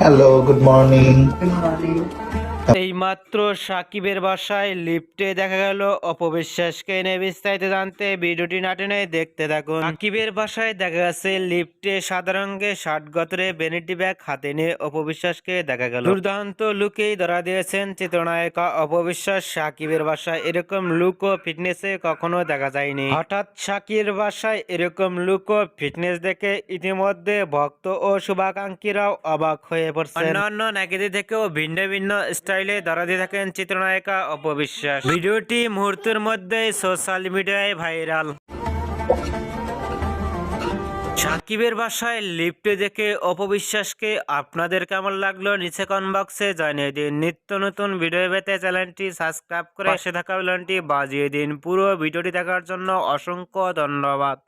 Hello, good morning. Good morning. এইমাত্র সাকিবের বাসায় লিফটে দেখা গেল। অপবিশ্বাসকে এনে বিস্তারিত জানতে ভিডিওটি নাটেনে দেখতে থাকুন। সাকিবের বাসায় দেখা গেছে, লিফটে সাদা রঙের শার্ট গতরে বেনিটি ব্যাগ হাতে নিয়ে অপবিশ্বাসকে দেখা গেল। দুর্দান্ত লুকেই ধরা দিয়েছেন চিত্রনায়িকা অপবিশ্বাস। সাকিবের বাসায় এরকম লুক ও ফিটনেসে কখনো দেখা যায়নি। হঠাৎ সাকির বাসায় এরকম লুক ও ফিটনেস দেখে ইতিমধ্যে ভক্ত ও শুভাকাঙ্ক্ষীরাও অবাক হয়ে পড়ছে অন্যান্য নাকিদি থেকেও ভিন্ন ভিন্ন স্টাইলে ধরা দিয়ে থাকেন চিত্রনায়িকা অপবিশ্বাস ভিডিওটি মুহূর্তের মধ্যে সোশ্যাল মিডিয়ায় ভাইরাল সাকিবের বাসায় লিফটে দেখে অপবিশ্বাসকে আপনাদের কেমন লাগল নিচে কমেন্ট বক্সে জানিয়ে দিন। নিত্য নতুন ভিডিও পেতে চ্যানেলটি সাবস্ক্রাইব করে পাশে থাকা বেলনটি বাজিয়ে দিন। পুরো ভিডিওটি দেখার জন্য অসংখ্য ধন্যবাদ।